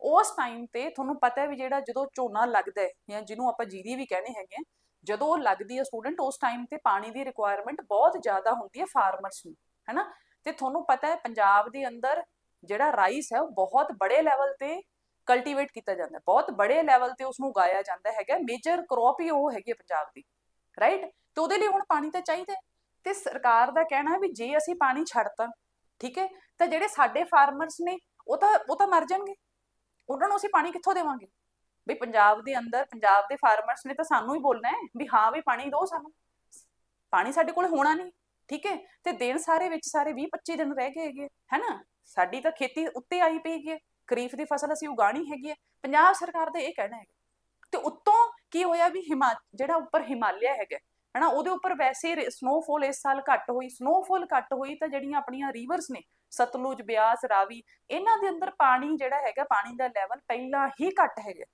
ਉਸ ਟਾਈਮ ਤੇ ਤੁਹਾਨੂੰ ਪਤਾ ਹੈ ਵੀ ਜਿਹੜਾ ਜਦੋਂ ਝੋਨਾ ਲੱਗਦਾ ਹੈ ਜਾਂ ਜਿਹਨੂੰ ਆਪਾਂ ਜੀਰੀ ਵੀ ਕਹਿੰਦੇ ਹੈਗੇ ਆ, ਜਦੋਂ ਲੱਗਦੀ ਹੈ ਸਟੂਡੈਂਟ ਉਸ ਟਾਈਮ ਤੇ ਪਾਣੀ ਦੀ ਰਿਕੁਆਇਰਮੈਂਟ ਬਹੁਤ ਜ਼ਿਆਦਾ ਹੁੰਦੀ ਹੈ ਫਾਰਮਰਸ ਨੂੰ। ਹੈਨਾ? ਤੇ ਤੁਹਾਨੂੰ ਪਤਾ ਹੈ ਪੰਜਾਬ ਦੇ ਅੰਦਰ ਜਿਹੜਾ ਰਾਈਸ ਹੈ ਉਹ ਬਹੁਤ ਬੜੇ ਲੈਵਲ ਤੇ ਕਲਟੀਵੇਟ ਕੀਤਾ ਜਾਂਦਾ ਹੈ। ਬਹੁਤ ਬੜੇ ਲੈਵਲ ਤੇ ਉਸ ਨੂੰ ਉਗਾਇਆ ਜਾਂਦਾ ਹੈਗਾ। ਮੇਜਰ ਕ੍ਰੌਪ ਹੀ ਉਹ ਹੈਗੀ ਹੈ ਪੰਜਾਬ ਦੀ ਰਾਈਟ ਤੇ ਉਹਦੇ ਲਈ ਹੁਣ ਪਾਣੀ ਤਾਂ ਚਾਹੀਦਾ ਤੇ ਸਰਕਾਰ ਦਾ ਕਹਿਣਾ ਹੈ ਵੀ ਜੇ ਅਸੀਂ ਪਾਣੀ ਛੱਡਤਾ, ਠੀਕ ਹੈ, ਤਾਂ ਜਿਹੜੇ ਸਾਡੇ ਫਾਰਮਰਸ ਨੇ, ਉਹ ਤਾਂ ਉਹ ਤਾਂ ਮਰ ਜਾਣਗੇ। ਉਹਨਾਂ ਨੂੰ ਅਸੀਂ ਪਾਣੀ ਕਿੱਥੋਂ ਦੇਵਾਂਗੇ? ਵੀ ਪੰਜਾਬ ਦੇ ਅੰਦਰ, ਪੰਜਾਬ ਦੇ ਫਾਰਮਰਸ ਨੇ ਤਾਂ ਸਾਨੂੰ ਹੀ ਬੋਲਣਾ ਹੈ ਵੀ ਹਾਂ ਵੀ ਪਾਣੀ ਦਿਓ ਸਾਨੂੰ। ਪਾਣੀ ਸਾਡੇ ਕੋਲ ਹੋਣਾ ਨਹੀਂ। ਠੀਕ ਹੈ? ਤੇ ਦਿਨ ਸਾਰੇ ਵਿੱਚ ਸਾਰੇ 20 25 ਦਿਨ ਰਹਿ ਗਏ ਹੈਗੇ, ਹੈਨਾ? ਸਾਡੀ ਤਾਂ ਖੇਤੀ ਉੱਤੇ ਆਈ ਪਈ ਹੈਗੀ ਹੈ। ਖਰੀਫ ਦੀ ਫਸਲ ਅਸੀਂ ਉਗਾਣੀ ਹੈਗੀ ਹੈ। ਪੰਜਾਬ ਸਰਕਾਰ ਦਾ ਇਹ ਕਹਿਣਾ ਹੈ ਤੇ ਉੱਤੋਂ ਕੀ ਹੋਇਆ ਵੀ ਹਿਮਾ, ਜਿਹੜਾ ਉੱਪਰ ਹਿਮਾਲਿਆ ਹੈਗਾ, ਹਨਾ? ਉਹਦੇ ਉੱਪਰ ਵੈਸੇ ਸਨੋਫਾਲ ਇਸ ਸਾਲ ਘੱਟ ਹੋਈ। ਸਨੋਫਾਲ ਘੱਟ ਹੋਈ ਤਾਂ ਜਿਹੜੀਆਂ ਆਪਣੀਆਂ ਰਿਵਰਸ ਨੇ, ਸਤਲੁਜ, ਬਿਆਸ, ਰਾਵੀ, ਇਹਨਾਂ ਦੇ ਅੰਦਰ ਪਾਣੀ ਜਿਹੜਾ ਹੈਗਾ, ਪਾਣੀ ਦਾ ਲੈਵਲ ਪਹਿਲਾਂ ਹੀ ਘੱਟ ਹੈਗਾ।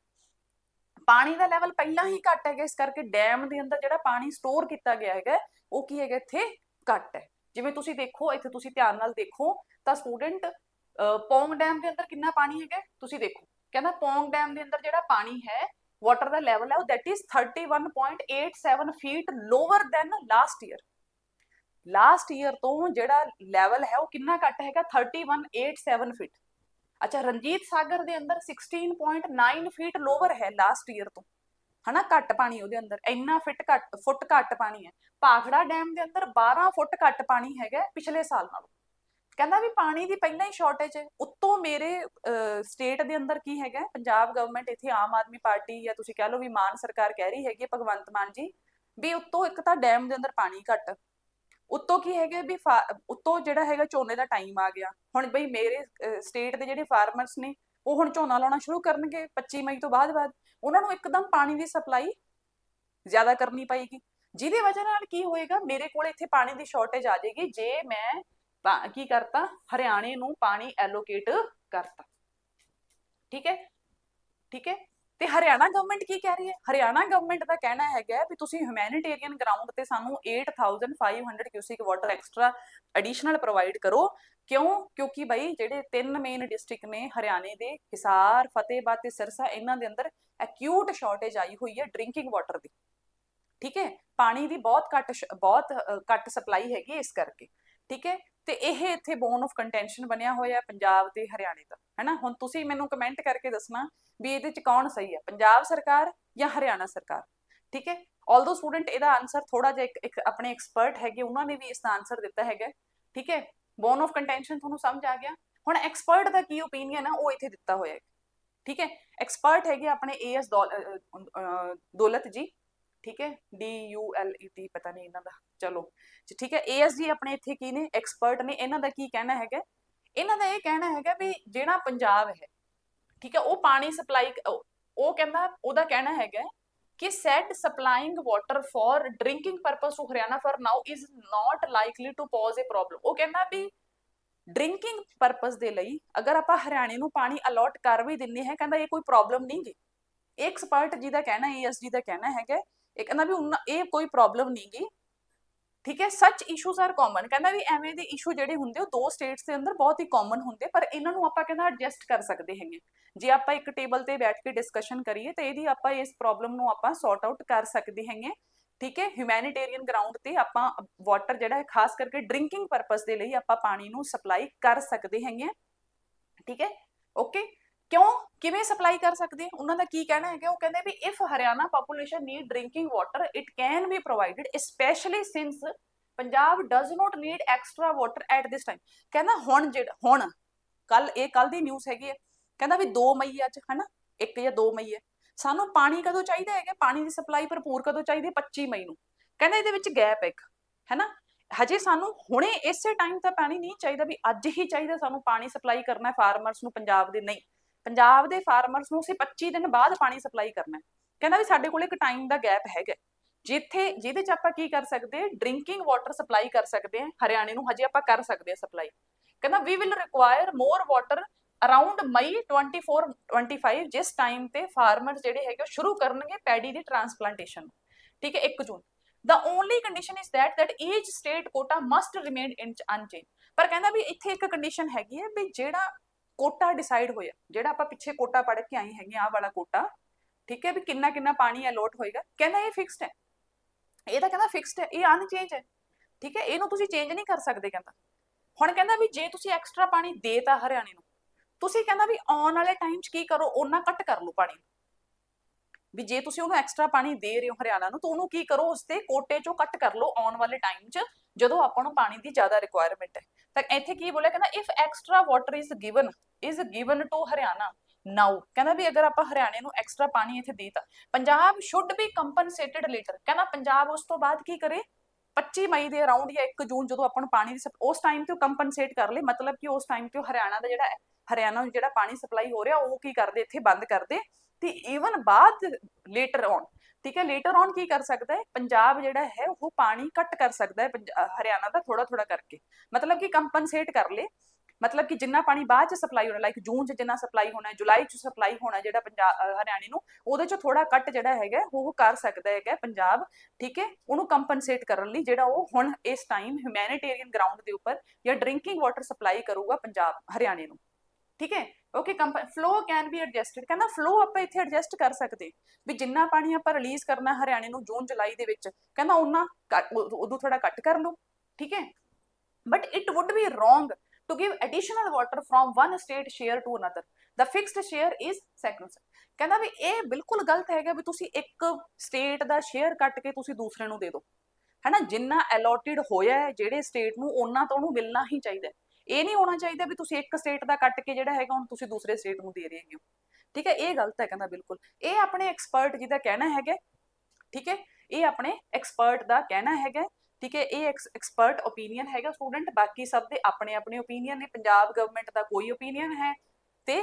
ਪਾਣੀ ਦਾ ਲੈਵਲ ਪਹਿਲਾਂ ਹੀ ਘੱਟ ਹੈਗਾ। ਇਸ ਕਰਕੇ ਡੈਮ ਦੇ ਅੰਦਰ ਜਿਹੜਾ ਪਾਣੀ ਸਟੋਰ ਕੀਤਾ ਗਿਆ ਹੈਗਾ, ਉਹ ਕੀ ਹੈਗਾ ਇੱਥੇ? ਘੱਟ ਹੈ। ਜਿਵੇਂ ਤੁਸੀਂ ਦੇਖੋ, ਇੱਥੇ ਤੁਸੀਂ ਧਿਆਨ ਨਾਲ ਦੇਖੋ, ਤਾਂ ਸਟੂਡੈਂਟ ਪੌਂਗ ਡੈਮ ਦੇ ਅੰਦਰ ਕਿੰਨਾ ਪਾਣੀ ਹੈਗਾ ਤੁਸੀਂ ਦੇਖੋ, ਕਹਿੰਦਾ ਪੌਂਗ ਡੈਮ ਦੇ ਅੰਦਰ ਜਿਹੜਾ ਪਾਣੀ ਹੈ ਵਾਟਰ ਦਾ ਲੈਵਲ ਹੈ, ਉਹ that is 31.87 feet lower than last year last year ਤੋਂ ਜਿਹੜਾ ਲੈਵਲ ਹੈ, ਉਹ ਕਿੰਨਾ ਘੱਟ ਹੈਗਾ? 3187 ਫੀਟ ਅੱਛਾ, ਰਣਜੀਤ ਸਾਗਰ ਦੇ ਅੰਦਰ 16.9 ਫੀਟ ਲੋਅਰ ਹੈ ਲਾਸਟ ਈਅਰ ਤੋਂ। ਹਨਾ ਘੱਟ ਪਾਣੀ ਉਹਦੇ ਅੰਦਰ ਇੰਨਾ ਫਿਟ ਘੱਟ ਫੁੱਟ ਘੱਟ ਪਾਣੀ ਹੈ। ਭਾਖੜਾ ਡੈਮ ਦੇ ਅੰਦਰ 12 ਫੁੱਟ ਘੱਟ ਪਾਣੀ ਹੈਗਾ ਪਿਛਲੇ ਸਾਲ ਨਾਲੋਂ। ਕਹਿੰਦਾ ਵੀ ਪਾਣੀ ਦੀ ਪਹਿਲਾਂ ਹੀ ਸ਼ਾਰਟੇਜ ਹੈ। ਉੱਤੋਂ ਮੇਰੇ ਸਟੇਟ ਦੇ ਅੰਦਰ ਕੀ ਹੈਗਾ ਪੰਜਾਬ ਗਵਰਨਮੈਂਟ ਇੱਥੇ ਆਮ ਆਦਮੀ ਪਾਰਟੀ ਜਾਂ ਤੁਸੀਂ ਕਹਿ ਲਓ ਵੀ ਮਾਨ ਸਰਕਾਰ ਕਹਿ ਰਹੀ ਹੈਗੀ ਹੈ, ਭਗਵੰਤ ਮਾਨ ਜੀ ਵੀ ਉੱਤੋਂ ਇੱਕ ਤਾਂ ਡੈਮ ਦੇ ਅੰਦਰ ਪਾਣੀ ਘੱਟ। ਉੱਤੋਂ ਕੀ ਹੈਗਾ ਵੀ ਫਾ- ਉੱਤੋਂ ਜਿਹੜਾ ਹੈਗਾ ਝੋਨੇ ਦਾ ਟਾਈਮ ਆ ਗਿਆ। ਹੁਣ ਬਈ ਮੇਰੇ ਸਟੇਟ ਦੇ ਜਿਹੜੇ ਫਾਰਮਰਸ ਨੇ ਉਹ ਹੁਣ ਝੋਨਾ ਲਾਉਣਾ ਸ਼ੁਰੂ ਕਰਨਗੇ 25 ਮਈ ਤੋਂ ਬਾਅਦ ਬਾਅਦ ਉਹਨਾਂ ਨੂੰ ਇੱਕਦਮ ਪਾਣੀ ਦੀ ਸਪਲਾਈ ਜ਼ਿਆਦਾ ਕਰਨੀ ਪਏਗੀ। ਜਿਹਦੀ ਵਜ੍ਹਾ ਨਾਲ ਕੀ ਹੋਏਗਾ, ਮੇਰੇ ਕੋਲ ਇੱਥੇ ਪਾਣੀ ਦੀ ਸ਼ਾਰਟੇਜ ਆ ਜਾਏਗੀ, ਜੇ ਮੈਂ ਪਾ- ਕੀ ਕਰਤਾ, ਹਰਿਆਣੇ ਨੂੰ ਪਾਣੀ ਐਲੋਕੇਟ ਕਰਤਾ। ਠੀਕ ਹੈ? ਠੀਕ ਹੈ? ਤੇ ਹਰਿਆਣਾ ਗਵਰਨਮੈਂਟ ਕੀ ਕਹਿ ਰਹੀ ਹੈ? ਹਰਿਆਣਾ ਗਵਰਨਮੈਂਟ ਦਾ ਕਹਿਣਾ ਹੈਗਾ ਵੀ ਤੁਸੀਂ ਹਿਊਮੈਨਿਟੇਰੀਅਨ ਗਰਾਊਂਡ ਤੇ ਸਾਨੂੰ 8500 cusec water extra additional provide ਕਰੋ। ਕਿਉਂ? ਕਿਉਂਕਿ ਬਈ ਜਿਹੜੇ ਤਿੰਨ ਮੇਨ ਡਿਸਟ੍ਰਿਕਟ ਨੇ ਹਰਿਆਣੇ ਦੇ, ਹਿਸਾਰ, ਫਤਿਹਬਾਦ ਤੇ ਸਿਰਸਾ, ਇਹਨਾਂ ਦੇ ਅੰਦਰ ਐਕਿਊਟ ਸ਼ਾਰਟੇਜ ਆਈ ਹੋਈ ਹੈ ਡਰਿੰਕਿੰਗ ਵਾਟਰ ਦੀ। ਠੀਕ ਹੈ? ਪਾਣੀ ਦੀ ਬਹੁਤ ਘੱਟ ਸ਼- ਬਹੁਤ ਘੱਟ ਸਪਲਾਈ ਹੈਗੀ ਇਸ ਕਰਕੇ। ਠੀਕ ਹੈ? ਤੇ ਇਹ ਇੱਥੇ ਬੋਨ ਆਫ ਕੰਟੈਂਸ਼ਨ ਬਣਿਆ ਹੋਇਆ ਪੰਜਾਬ ਤੇ ਹਰਿਆਣੇ ਦਾ, ਹੈਨਾ? ਹੁਣ ਤੁਸੀਂ ਮੈਨੂੰ ਕਮੈਂਟ ਕਰਕੇ ਦੱਸਣਾ ਵੀ ਇਹਦੇ ਚ ਕੌਣ ਸਹੀ ਹੈ, ਪੰਜਾਬ ਸਰਕਾਰ ਜਾਂ ਹਰਿਆਣਾ ਸਰਕਾਰ? ਠੀਕ ਹੈ? ਆਲਦੋ ਸਟੂਡੈਂਟ ਇਹਦਾ ਆਨਸਰ ਥੋੜਾ ਜਿਹਾ ਇੱਕ ਆਪਣੇ ਐਕਸਪਰਟ ਹੈਗੇ, ਉਹਨਾਂ ਨੇ ਵੀ ਇਸ ਦਾ ਆਨਸਰ ਦਿੱਤਾ ਹੈਗਾ, ਠੀਕ ਹੈ? ਬੋਨ ਆਫ ਕੰਟੈਂਸ਼ਨ ਤੁਹਾਨੂੰ ਸਮਝ ਆ ਗਿਆ? ਹੁਣ ਐਕਸਪਰਟ ਦਾ ਕੀ ਓਪੀਨੀਅਨ ਆ, ਉਹ ਇੱਥੇ ਦਿੱਤਾ ਹੋਇਆ ਹੈ, ਠੀਕ ਹੈ? ਐਕਸਪਰਟ ਹੈਗੇ ਆਪਣੇ ਏਐਸ ਦੌਲਤ ਜੀ ਠੀਕ ਹੈ? D U L E T ਪਤਾ ਨਹੀਂ ਇਹਨਾਂ ਦਾ। ਚਲੋ ਠੀਕ ਹੈ? ਏਐਸ ਜੀ ਆਪਣੇ ਇੱਥੇ ਕੀ ਨੇ? ਐਕਸਪਰਟ ਨੇ। ਇਹਨਾਂ ਦਾ ਕੀ ਕਹਿਣਾ ਹੈਗਾ? ਇਹਨਾਂ ਦਾ ਇਹ ਕਹਿਣਾ ਹੈਗਾ ਵੀ ਜਿਹੜਾ ਪੰਜਾਬ ਹੈ, ਠੀਕ ਹੈ, ਉਹ ਪਾਣੀ ਸਪਲਾਈ ਉਹ ਕਹਿੰਦਾ, ਉਹਦਾ ਕਹਿਣਾ ਹੈਗਾ ਕਿ set supplying water for drinking purpose to Haryana for now is not likely to pose a problem ਉਹ ਕਹਿੰਦਾ ਵੀ ਡਰਿੰਕਿੰਗ ਪਰਪਸ ਦੇ ਲਈ ਅਗਰ ਆਪਾਂ ਹਰਿਆਣੇ ਨੂੰ ਪਾਣੀ ਅਲੋਟ ਕਰ ਵੀ ਦਿੰਨੇ ਹੈ, ਕਹਿੰਦਾ ਇਹ ਕੋਈ ਪ੍ਰੋਬਲਮ ਨਹੀਂ ਗੀ। ਐਕਸਪਰਟ ਜੀ ਦਾ ਕਹਿਣਾ ਏਐਸਡੀ ਦਾ ਕਹਿਣਾ ਹੈਗਾ ਇਹ ਕਹਿੰਦਾ ਵੀ ਉਨ੍ਹਾਂ- ਇਹ ਕੋਈ ਪ੍ਰੋਬਲਮ ਨਹੀਂ ਗੀ। ਠੀਕ ਹੈ ਸੱਚ ਇਸ਼ੂਜ਼ ਆਰ ਕਾਮਨ ਕਹਿੰਦਾ ਵੀ ਐਵੇਂ ਦੇ ਇਸ਼ੂ ਜਿਹੜੇ ਹੁੰਦੇ, ਉਹ ਦੋ ਸਟੇਟਸ ਦੇ ਅੰਦਰ ਬਹੁਤ ਹੀ ਕਾਮਨ ਹੁੰਦੇ, ਪਰ ਇਹਨਾਂ ਨੂੰ ਆਪਾਂ ਕਹਿੰਦਾ ਐਡਜਸਟ ਕਰ ਸਕਦੇ ਹੈਗੇ ਜੇ ਆਪਾਂ ਇੱਕ ਟੇਬਲ ਤੇ ਬੈਠ ਕੇ ਡਿਸਕਸ਼ਨ ਕਰੀਏ, ਤਾਂ ਇਹਦੀ ਆਪਾਂ ਇਸ ਪ੍ਰੋਬਲਮ ਨੂੰ ਆਪਾਂ ਸੌਰਟ ਆਊਟ ਕਰ ਸਕਦੇ ਹੈਗੇ ਠੀਕ ਹੈ ਹਿਊਮੈਨਿਟੇਰੀਅਨ ਗਰਾਊਂਡ ਤੇ ਆਪਾਂ ਵਾਟਰ ਜਿਹੜਾ ਹੈ, ਖਾਸ ਕਰਕੇ ਡਰਿੰਕਿੰਗ ਪਰਪਸ ਦੇ ਲਈ ਆਪਾਂ ਪਾਣੀ ਨੂੰ ਸਪਲਾਈ ਕਰ ਸਕਦੇ ਹੈਗੇ ਠੀਕ ਹੈ ਓਕੇ ਕਿਉਂ? ਕਿਵੇਂ ਸਪਲਾਈ ਕਰ ਸਕਦੇ? ਉਹਨਾਂ ਦਾ ਕੀ ਕਹਿਣਾ ਹੈਗਾ? ਉਹ ਕਹਿੰਦੇ ਵੀ if Haryana population need drinking water it can be provided specially since Punjab does not need extra water at this time ਕਹਿੰਦਾ ਹੁਣ ਜਿਹੜਾ ਹੁਣ ਕੱਲ ਇਹ ਕੱਲ ਦੀ ਨਿਊਜ਼ ਹੈਗੀ ਹੈ। ਕਹਿੰਦਾ ਵੀ 2 ਮਈ ਅੱਜ, ਹਨਾ? 1 ਜਾਂ 2 ਮਈ ਹੈ। ਸਾਨੂੰ ਪਾਣੀ ਕਦੋਂ ਚਾਹੀਦਾ ਹੈਗਾ? ਪਾਣੀ ਦੀ ਸਪਲਾਈ ਭਰਪੂਰ ਕਦੋਂ ਚਾਹੀਦੀ ਹੈ? 25 ਮਈ ਨੂੰ। ਕਹਿੰਦਾ ਇਹਦੇ ਵਿੱਚ ਗੈਪ ਇੱਕ, ਹੈਨਾ? ਹਜੇ ਸਾਨੂੰ ਹੁਣੇ ਇਸੇ ਟਾਈਮ ਤਾਂ ਪਾਣੀ ਨਹੀਂ ਚਾਹੀਦਾ ਵੀ ਅੱਜ ਹੀ ਚਾਹੀਦਾ ਸਾਨੂੰ ਪਾਣੀ ਸਪਲਾਈ ਕਰਨਾ ਹੈ ਫਾਰਮਰਸ ਨੂੰ, ਪੰਜਾਬ ਦੇ ਨਹੀਂ। ਪੰਜਾਬ ਦੇ ਫਾਰਮਰਸ ਨੂੰ ਅਸੀਂ 25 ਦਿਨ ਬਾਅਦ ਪਾਣੀ ਸਪਲਾਈ ਕਰਨਾ ਕਹਿੰਦਾ ਵੀ ਸਾਡੇ ਕੋਲ ਇੱਕ ਟਾਈਮ ਦਾ ਗੈਪ ਹੈਗਾ ਜਿੱਥੇ, ਜਿਹਦੇ ਚ ਆਪਾਂ ਕੀ ਕਰ ਸਕਦੇ ਡਰਿੰਕਿੰਗ ਵਾਟਰ ਸਪਲਾਈ ਕਰ ਸਕਦੇ ਹਾਂ, ਹਰਿਆਣੇ ਨੂੰ ਹਜੇ ਆਪਾਂ ਕਰ ਸਕਦੇ ਹਾਂ ਸਪਲਾਈ ਕਹਿੰਦਾ we will require more water around May 24 25 ਜਿਸ ਟਾਈਮ ਤੇ ਫਾਰਮਰਸ ਜਿਹੜੇ ਹੈਗੇ ਉਹ ਸ਼ੁਰੂ ਕਰਨਗੇ ਪੈਡੀ ਦੀ ਟ੍ਰਾਂਸਪਲਾਂਟੇਸ਼ਨ ਠੀਕ ਹੈ 1 June. The only condition is that that each state quota must remain in ਪਰ ਕਹਿੰਦਾ ਵੀ ਇੱਥੇ ਇੱਕ ਕੰਡੀਸ਼ਨ ਹੈਗੀ ਹੈ ਵੀ ਜਿਹੜਾ ਕੋਟਾ ਡਿਸਾਈਡ ਹੋਇਆ। ਜਿਹੜਾ ਆਪਾਂ ਪਿੱਛੇ ਕੋਟਾ ਪੜ੍ਹ ਕੇ ਆਏ ਹੈਗੇ ਆਹ ਵਾਲਾ ਕੋਟਾ, ਠੀਕ ਹੈ ਵੀ ਕਿੰਨਾ ਕਿੰਨਾ ਪਾਣੀ ਅਲੋਟ ਹੋਏਗਾ। ਕਹਿੰਦਾ ਇਹ ਫਿਕਸਡ ਹੈ। ਇਹ ਤਾਂ ਕਹਿੰਦਾ ਫਿਕਸਡ ਹੈ, ਇਹ ਅਨਚੇਂਜ ਹੈ। ਠੀਕ ਹੈ, ਇਹਨੂੰ ਤੁਸੀਂ ਚੇਂਜ ਨਹੀਂ ਕਰ ਸਕਦੇ ਕਹਿੰਦਾ। ਹੁਣ ਕਹਿੰਦਾ ਵੀ ਜੇ ਤੁਸੀਂ ਐਕਸਟਰਾ ਪਾਣੀ ਦੇਤਾ ਹਰਿਆਣੇ ਨੂੰ, ਤੁਸੀਂ ਕਹਿੰਦਾ ਵੀ ਆਉਣ ਵਾਲੇ ਟਾਈਮ 'ਚ ਕੀ ਕਰੋ ਉਹਨਾਂ ਕੱਟ ਕਰ ਲਓ ਪਾਣੀ। ਵੀ ਜੇ ਤੁਸੀਂ ਉਹਨੂੰ ਐਕਸਟਰਾ ਪਾਣੀ ਦੇ ਰਹੇ ਹੋ ਹਰਿਆਣਾ ਨੂੰ, ਤਾਂ ਉਹਨੂੰ ਕੀ ਕਰੋ ਉਸ ਤੇ ਕੋਟੇ 'ਚੋਂ ਕੱਟ ਕਰ ਲਓ ਆਉਣ ਵਾਲੇ ਟਾਈਮ 'ਚ। ਜਦੋਂ ਆਪਾਂ ਨੂੰ ਪਾਣੀ ਦੀ ਜ਼ਿਆਦਾ ਰਿਕੁਆਇਰਮੈਂਟ ਹੈ, ਤਾਂ ਇੱਥੇ ਕੀ ਬੋਲਿਆ ਕਹਿੰਦਾ if extra water is given is given to Haryana now ਕਹਿੰਦਾ ਵੀ ਅਗਰ ਆਪਾਂ ਹਰਿਆਣੇ ਨੂੰ ਐਕਸਟਰਾ ਪਾਣੀ ਇੱਥੇ ਦੇਤਾ, Punjab should be compensated later ਕਹਿੰਦਾ ਪੰਜਾਬ ਉਸ ਤੋਂ ਬਾਅਦ ਕੀ ਕਰੇ? 25 ਮਈ ਦੇ ਅਰਾਊਂਡ ਜਾਂ 1 ਜੂਨ ਜਦੋਂ ਆਪਾਂ ਨੂੰ ਪਾਣੀ ਦੀ ਉਸ ਟਾਈਮ ਤੇ ਕੰਪਨਸੇਟ ਕਰ ਲੇ ਮਤਲਬ ਕਿ ਉਸ ਟਾਈਮ ਤੇ ਹਰਿਆਣਾ ਦਾ ਜਿਹੜਾ ਹਰਿਆਣਾ ਨੂੰ ਜਿਹੜਾ ਪਾਣੀ ਸਪਲਾਈ ਹੋ ਰਿਹਾ, ਉਹ ਕੀ ਕਰਦੇ, ਇੱਥੇ ਬੰਦ ਕਰਦੇ ਤੇ ਈਵਨ ਬਾਅਦ ਲੇਟਰ ਔਨ ਠੀਕ ਹੈ ਲੇਟਰ ਔਨ ਕੀ ਕਰ ਸਕਦਾ ਹੈ? ਪੰਜਾਬ ਜਿਹੜਾ ਹੈ, ਉਹ ਪਾਣੀ ਕੱਟ ਕਰ ਸਕਦਾ ਹੈ ਪੰਜ- ਹਰਿਆਣਾ ਦਾ ਥੋੜਾ ਥੋੜਾ ਕਰਕੇ। ਮਤਲਬ ਕਿ ਕੰਪਨਸੇਟ ਕਰ ਲੇ। ਮਤਲਬ ਕਿ ਜਿੰਨਾ ਪਾਣੀ ਬਾਅਦ ਚ ਸਪਲਾਈ ਹੋਣਾ ਲਾਈਕ ਜੂਨ ਚ ਜਿੰਨਾ ਸਪਲਾਈ ਹੋਣਾ, ਜੁਲਾਈ ਚ ਸਪਲਾਈ ਹੋਣਾ ਜਿਹੜਾ ਪੰਜਾਬ ਹਰਿਆਣੇ ਨੂੰ, ਉਹਦੇ ਚ ਥੋੜਾ ਕੱਟ ਜਿਹੜਾ ਹੈਗਾ ਉਹ ਕਰ ਸਕਦਾ ਹੈਗਾ ਪੰਜਾਬ, ਠੀਕ ਹੈ? ਉਹਨੂੰ ਕੰਪਨਸੇਟ ਕਰਨ ਲਈ ਜਿਹੜਾ ਉਹ ਹੁਣ ਇਸ ਟਾਈਮ ਹਿਊਮੈਨਿਟੇਰੀਅਨ ਗਰਾਊਂਡ ਦੇ ਉੱਪਰ ਜਾਂ ਡਰਿੰਕਿੰਗ ਵਾਟਰ ਸਪਲਾਈ ਕਰੂਗਾ ਪੰਜਾਬ, ਹਰਿਆਣੇ ਨੂੰ। ਠੀਕ ਹੈ? Okay flow can be adjusted ਕਹਿੰਦਾ ਫਲੋ ਆਪਾਂ ਇੱਥੇ ਐਡਜਸਟ ਕਰ ਸਕਦੇ। ਵੀ ਜਿੰਨਾ ਪਾਣੀ ਆਪਾਂ ਰਿਲੀਜ਼ ਕਰਨਾ ਹਰਿਆਣੇ ਨੂੰ ਜੂਨ, ਜੁਲਾਈ ਦੇ ਵਿੱਚ, ਕਹਿੰਦਾ ਉਹਨਾਂ ਉਦੋਂ ਥੋੜਾ ਕੱਟ ਕਰ ਲਓ, ਠੀਕ ਹੈ? But it would be wrong to give additional water from one state share to another. The fixed share is second ਕਹਿੰਦਾ ਵੀ ਇਹ ਬਿਲਕੁਲ ਗਲਤ ਹੈਗਾ ਵੀ ਤੁਸੀਂ ਇੱਕ ਸਟੇਟ ਦਾ ਸ਼ੇਅਰ ਕੱਟ ਕੇ ਤੁਸੀਂ ਦੂਸਰੇ ਨੂੰ ਦੇ ਦਿਓ। ਹੈਨਾ, ਜਿੰਨਾ ਅਲੋਟਡ ਹੋਇਆ ਹੈ, ਜਿਹੜੇ ਸਟੇਟ ਨੂੰ ਉਹਨਾਂ ਤੋਂ ਉਹਨੂੰ ਮਿਲਣਾ ਹੀ ਚਾਹੀਦਾ ਇਹ ਨਹੀਂ ਹੋਣਾ ਚਾਹੀਦਾ ਵੀ ਤੁਸੀਂ ਇੱਕ ਸਟੇਟ ਦਾ ਕੱਟ ਕੇ ਜਿਹੜਾ ਹੈਗਾ, ਹੁਣ ਤੁਸੀਂ ਦੂਸਰੇ ਸਟੇਟ ਨੂੰ ਦੇ ਰਹੇ ਹੋ। ਠੀਕ ਹੈ, ਇਹ ਗਲਤ ਹੈ ਕਹਿੰਦਾ ਬਿਲਕੁਲ। ਇਹ ਆਪਣੇ ਐਕਸਪਰਟ ਜਿਹਦਾ ਕਹਿਣਾ ਹੈਗਾ, ਠੀਕ ਹੈ, ਇਹ ਆਪਣੇ ਐਕਸਪਰਟ ਦਾ ਕਹਿਣਾ ਹੈਗਾ, ਠੀਕ ਹੈ, ਇਹ ਐਕਸਪਰਟ ਓਪੀਨੀਅਨ ਹੈਗਾ ਸਟੂਡੈਂਟ ਬਾਕੀ ਸਭ ਦੇ ਆਪਣੇ ਆਪਣੇ ਓਪੀਨੀਅਨ ਨੇ, ਪੰਜਾਬ ਗਵਰਨਮੈਂਟ ਦਾ ਕੋਈ ਓਪੀਨੀਅਨ ਹੈ ਤੇ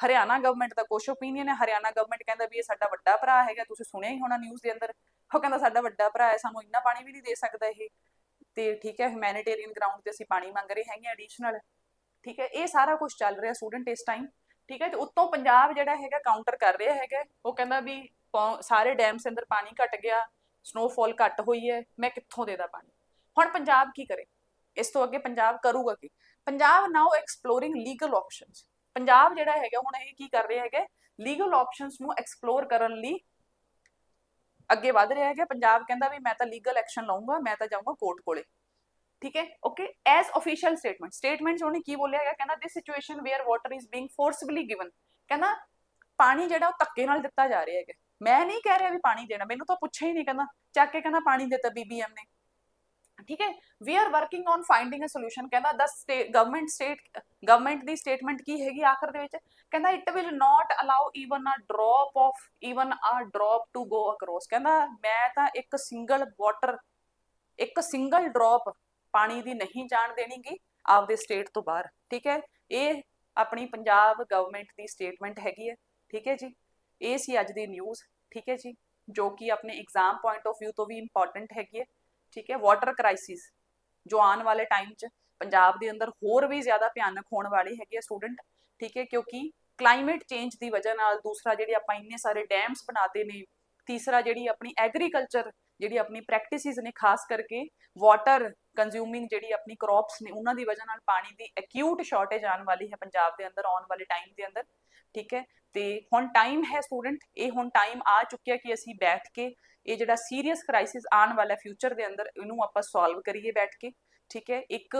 ਹਰਿਆਣਾ ਗਵਰਨਮੈਂਟ ਦਾ ਕੁਝ ਓਪੀਨੀਅਨ ਹੈ। ਹਰਿਆਣਾ ਗਵਰਨਮੈਂਟ ਕਹਿੰਦਾ ਵੀ ਇਹ ਸਾਡਾ ਵੱਡਾ ਭਰਾ ਹੈਗਾ, ਤੁਸੀਂ ਸੁਣਿਆ ਹੀ ਹੋਣਾ ਨਿਊਜ਼ ਦੇ ਅੰਦਰ। ਉਹ ਕਹਿੰਦਾ ਸਾਡਾ ਵੱਡਾ ਭਰਾ ਹੈ, ਸਾਨੂੰ ਇੰਨਾ ਪਾਣੀ ਵੀ ਨਹੀਂ ਦੇ ਸਕਦਾ ਇਹ। ਤੇ ਠੀਕ ਹੈ ਹਿਊਮੈਨਿਟੇਰੀਅਨ ਗਰਾਊਂਡ ਤੇ ਅਸੀਂ ਪਾਣੀ ਮੰਗ ਰਹੇ ਹੈਗੇ ਐਡੀਸ਼ਨਲ ਠੀਕ ਹੈ, ਇਹ ਸਾਰਾ ਕੁਝ ਚੱਲ ਰਿਹਾ ਸਟੂਡੈਂਟ ਇਸ ਟਾਈਮ ਠੀਕ ਹੈ, ਤੇ ਉੱਤੋਂ ਪੰਜਾਬ ਜਿਹੜਾ ਹੈਗਾ ਕਾਊਂਟਰ ਕਰ ਰਿਹਾ ਹੈਗਾ, ਉਹ ਕਹਿੰਦਾ ਵੀ ਪੌ- ਸਾਰੇ ਡੈਮਸ ਅੰਦਰ ਪਾਣੀ ਘਟ ਗਿਆ ਸਨੋਫਾਲ ਘਟ ਹੋਈ ਹੈ, ਮੈਂ ਕਿੱਥੋਂ ਦੇਦਾ ਪਾਣੀ? ਹੁਣ ਪੰਜਾਬ ਕੀ ਕਰੇ? ਇਸ ਤੋਂ ਅੱਗੇ ਪੰਜਾਬ ਕਰੂਗਾ ਕੀ? Punjab now exploring legal options Punjab ਜਿਹੜਾ ਹੈਗਾ ਹੁਣ ਇਹ ਕੀ ਕਰ ਰਿਹਾ ਹੈਗਾ ਲੀਗਲ ਆਪਸ਼ਨਸ ਨੂੰ ਐਕਸਪਲੋਰ ਕਰਨ ਲਈ ਅੱਗੇ ਵਧ ਰਿਹਾ ਹੈਗਾ। ਪੰਜਾਬ ਕਹਿੰਦਾ ਵੀ ਮੈਂ ਤਾਂ ਲੀਗਲ ਐਕਸ਼ਨ ਲਵਾਂਗਾ ਮੈਂ ਤਾਂ ਜਾਊਂਗਾ ਕੋਰਟ ਕੋਲੇ। ਠੀਕ ਹੈ? Okay as official statement statements ਉਹਨੇ ਕੀ ਬੋਲਿਆ ਹੈਗਾ? ਕਹਿੰਦਾ this situation where water is being forcibly given ਕਹਿੰਦਾ ਪਾਣੀ ਜਿਹੜਾ ਉਹ ਧੱਕੇ ਨਾਲ ਦਿੱਤਾ ਜਾ ਰਿਹਾ ਹੈਗਾ। ਮੈਂ ਨਹੀਂ ਕਹਿ ਰਿਹਾ ਵੀ ਪਾਣੀ ਦੇਣਾ, ਮੈਨੂੰ ਤਾਂ ਪੁੱਛਿਆ ਹੀ ਨਹੀਂ ਕਹਿੰਦਾ। ਚੱਕ ਕੇ ਕਹਿੰਦਾ ਪਾਣੀ ਦਿੱਤਾ ਬੀਬੀਐਮ ਨੇ। ਠੀਕ ਹੈ? We are working on finding a solution ਕਹਿੰਦਾ ਦ ਗਵਰਨਮੈਂਟ ਸਟੇਟ ਗਵਰਨਮੈਂਟ ਦੀ ਸਟੇਟਮੈਂਟ ਕੀ ਹੈਗੀ ਆਖਰ ਦੇ ਵਿੱਚ? ਕਹਿੰਦਾ it will not allow even a drop of even a drop to go across ਕਹਿੰਦਾ ਮੈਂ ਤਾਂ ਇੱਕ ਸਿੰਗਲ ਵਾਟਰ ਇੱਕ ਸਿੰਗਲ ਡ੍ਰੌਪ ਪਾਣੀ ਦੀ ਨਹੀਂ ਜਾਣ ਦੇਣੀਗੀ ਆਪਦੇ ਸਟੇਟ ਤੋਂ ਬਾਹਰ, ਠੀਕ ਹੈ? ਇਹ ਆਪਣੀ ਪੰਜਾਬ ਗਵਰਨਮੈਂਟ ਦੀ ਸਟੇਟਮੈਂਟ ਹੈਗੀ ਹੈ, ਠੀਕ ਹੈ ਜੀ? ਇਹ ਸੀ ਅੱਜ ਦੀ ਨਿਊਜ਼ ਠੀਕ ਹੈ ਜੀ? ਜੋ ਕਿ ਆਪਣੇ ਐਗਜ਼ਾਮ ਪੁਆਇੰਟ ਆਫ View ਤੋਂ ਵੀ ਇੰਪੋਰਟੈਂਟ ਹੈਗੀ ਹੈ। ਠੀਕ ਹੈ ਵਾਟਰ ਕ੍ਰਾਈਸਿਸ ਜੋ ਆਉਣ ਵਾਲੇ ਟਾਈਮ 'ਚ ਪੰਜਾਬ ਦੇ ਅੰਦਰ ਹੋਰ ਵੀ ਜ਼ਿਆਦਾ ਭਿਆਨਕ ਹੋਣ ਵਾਲੀ ਹੈਗੀ ਹੈ ਸਟੂਡੈਂਟ ਠੀਕ ਹੈ, ਕਿਉਂਕਿ ਕਲਾਈਮੇਟ ਚੇਂਜ ਦੀ ਵਜ੍ਹਾ ਨਾਲ ਦੂਸਰਾ ਜਿਹੜੀ ਆਪਾਂ ਇੰਨੇ ਸਾਰੇ ਡੈਮਸ ਬਣਾਤੇ ਨੇ, ਤੀਸਰਾ ਜਿਹੜੀ ਆਪਣੀ ਐਗਰੀਕਲਚਰ ਜਿਹੜੀ ਆਪਣੀ ਪ੍ਰੈਕਟਿਸਿਸ ਨੇ, ਖਾਸ ਕਰਕੇ ਵਾਟਰ ਕੰਜ਼ਿਊਮਿੰਗ ਜਿਹੜੀ ਆਪਣੀ ਕ੍ਰੌਪਸ ਨੇ, ਉਹਨਾਂ ਦੀ ਵਜ੍ਹਾ ਨਾਲ ਪਾਣੀ ਦੀ ਅਕਿਊਟ ਸ਼ਾਰਟੇਜ ਆਉਣ ਵਾਲੀ ਹੈ ਪੰਜਾਬ ਦੇ ਅੰਦਰ, ਆਉਣ ਵਾਲੇ ਟਾਈਮ ਦੇ ਅੰਦਰ, ਠੀਕ ਹੈ, ਤੇ ਹੁਣ ਟਾਈਮ ਹੈ ਸਟੂਡੈਂਟ ਇਹ ਹੁਣ ਟਾਈਮ ਆ ਚੁੱਕਿਆ ਕਿ ਅਸੀਂ ਬੈਠ ਕੇ ਇਹ ਜਿਹੜਾ ਸੀਰੀਅਸ ਕ੍ਰਾਈਸਿਸ ਆਉਣ ਵਾਲਾ ਫਿਊਚਰ ਦੇ ਅੰਦਰ, ਇਹਨੂੰ ਆਪਾਂ ਸੋਲਵ ਕਰੀਏ ਬੈਠ ਕੇ, ਠੀਕ ਹੈ? ਇੱਕ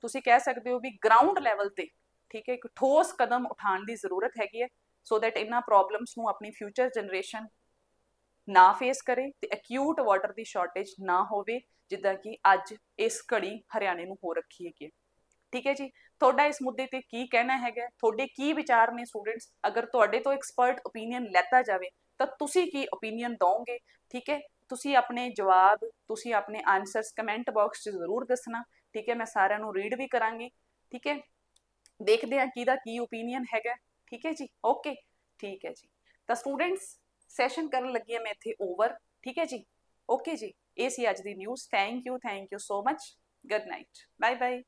ਤੁਸੀਂ ਕਹਿ ਸਕਦੇ ਹੋ ਵੀ ਗਰਾਊਂਡ ਲੈਵਲ ਤੇ, ਠੀਕ ਹੈ? ਇੱਕ ਠੋਸ ਕਦਮ ਉਠਾਉਣ ਦੀ ਜ਼ਰੂਰਤ ਹੈਗੀ ਹੈ ਸੋ ਦੈਟ ਇਹਨਾਂ ਪ੍ਰੋਬਲਮਸ ਨੂੰ ਆਪਣੀ ਫਿਊਚਰ ਜਨਰੇਸ਼ਨ ਨਾ ਫੇਸ ਕਰੇ ਤੇ ਅਕਿਊਟ ਵਾਟਰ ਦੀ ਸ਼ਾਰਟੇਜ ਨਾ ਹੋਵੇ, ਜਿੱਦਾਂ ਕਿ ਅੱਜ ਇਸ ਘੜੀ ਹਰਿਆਣੇ ਨੂੰ ਹੋ ਰੱਖੀ ਹੈਗੀ ਹੈ। ਠੀਕ ਹੈ ਜੀ? ਤੁਹਾਡਾ ਇਸ ਮੁੱਦੇ ਤੇ ਕੀ ਕਹਿਣਾ ਹੈਗਾ? ਤੁਹਾਡੇ ਕੀ ਵਿਚਾਰ ਨੇ ਸਟੂਡੈਂਟਸ ਅਗਰ ਤੁਹਾਡੇ ਤੋਂ ਐਕਸਪਰਟ ਓਪੀਨੀਅਨ ਲੈਤਾ ਜਾਵੇ ਤਾਂ ਤੁਸੀਂ ਕੀ ਓਪੀਨੀਅਨ ਦੋਗੇ ਠੀਕ ਹੈ? ਤੁਸੀਂ ਆਪਣੇ ਜਵਾਬ, ਤੁਸੀਂ ਆਪਣੇ ਆਨਸਰਸ ਕਮੈਂਟ ਬਾਕਸ 'ਚ ਜ਼ਰੂਰ ਦੱਸਣਾ। ਠੀਕ ਹੈ? ਮੈਂ ਸਾਰਿਆਂ ਨੂੰ ਰੀਡ ਵੀ ਕਰਾਂਗੀ। ਠੀਕ ਹੈ? ਦੇਖਦੇ ਹਾਂ ਕਿਹਦਾ ਕੀ ਓਪੀਨੀਅਨ ਹੈਗਾ। ਠੀਕ ਹੈ ਜੀ? ਓਕੇ ਠੀਕ ਹੈ ਜੀ। ਤਾਂ ਸਟੂਡੈਂਟਸ ਸੈਸ਼ਨ ਕਰਨ ਲੱਗੀ ਹਾਂ ਮੈਂ ਇੱਥੇ ਓਵਰ ਠੀਕ ਹੈ ਜੀ? ਓਕੇ ਜੀ। ਇਹ ਸੀ ਅੱਜ ਦੀ news thank you thank you so much good night bye bye